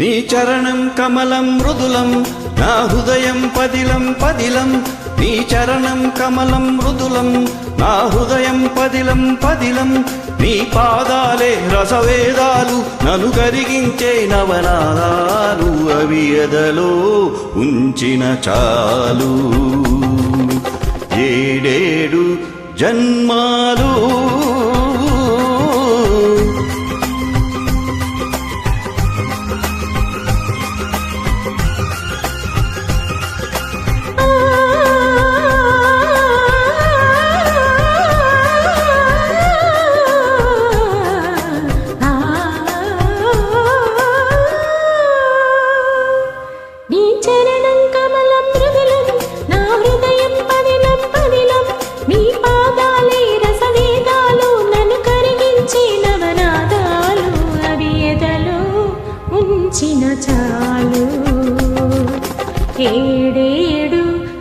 నీ చరణం కమలం మృదులం నా హృదయం పదిలం పదిలం. నీ చరణం కమలం మృదులం నా హృదయం పదిలం పదిలం. నీ పాదాలే రసవేదాలు నను కరిగించే నవనాదాలు అవి ఎదలో ఉంచిన చాలు. ఏడేడు జన్మాలు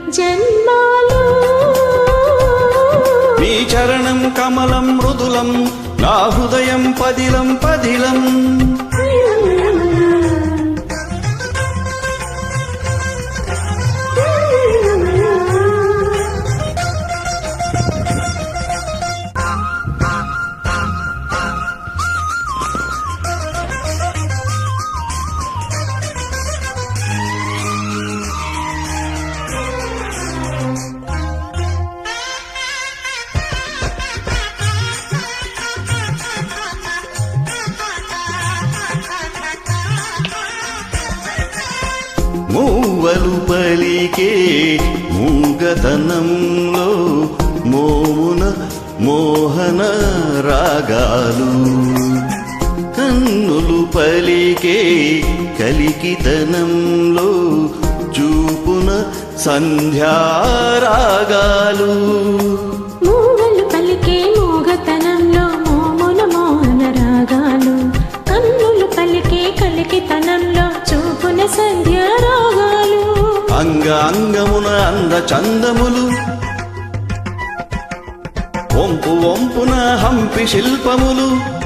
జన్మాలు. మీ చరణం కమలం మృదులం నా హృదయం పదిలం పదిలం. మూవలు పలికే మూగతనంలో మోమున మోహన రాగాలు. కన్నులు పలికే కలికితనంలో చూపున సంధ్యారాగాలు. అంగ అంగమున అంద చందములు. వంపు వంపున హంపి శిల్పములు.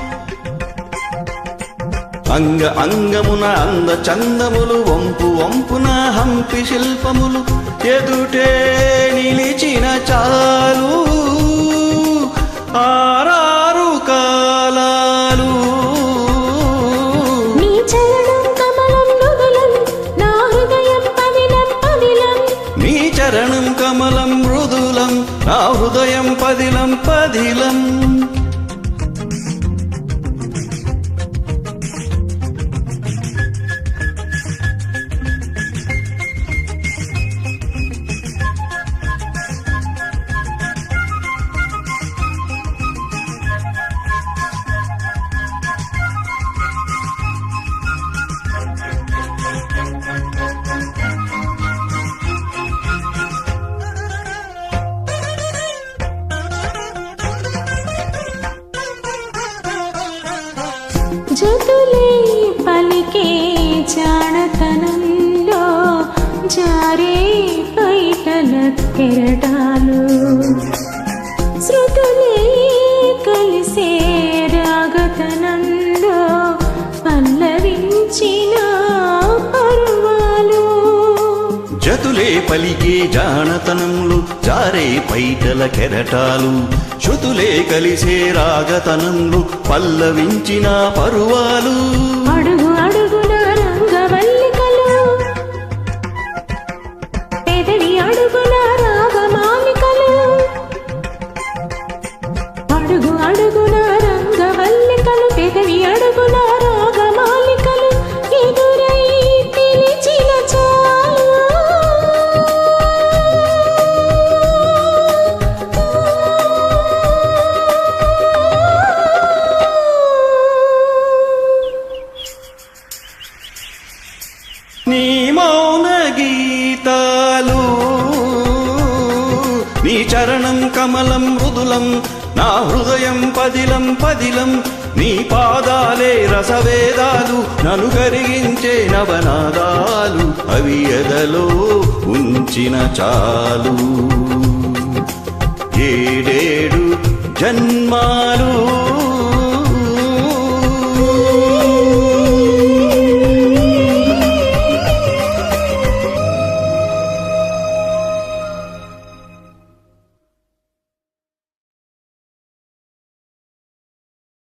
అంగ అంగమున అంద చందములు వంపు వంపున హంపి శిల్పములు. ఎదుటే నిలిచిన చాలు. నా హృదయం పదిలం పదిలం పలికే జానతనంలో జారే పైటల కెరటాలు. శృతులే కలిసే రాగతనంలో పల్లవించిన శృతులే పలికే జానతనములు జారే పైటల కెరటాలు. శృతులే కలిసే రాగతనములు పల్లవించిన పరువాలు. నీ మౌన గీతాలు నీ చరణం కమలం మృదులం నా హృదయం పదిలం పదిలం నీ పాదాలే రసవేదాలు నను కరిగించే నవనాదాలు అవి ఎదలో ఉంచిన చాలు.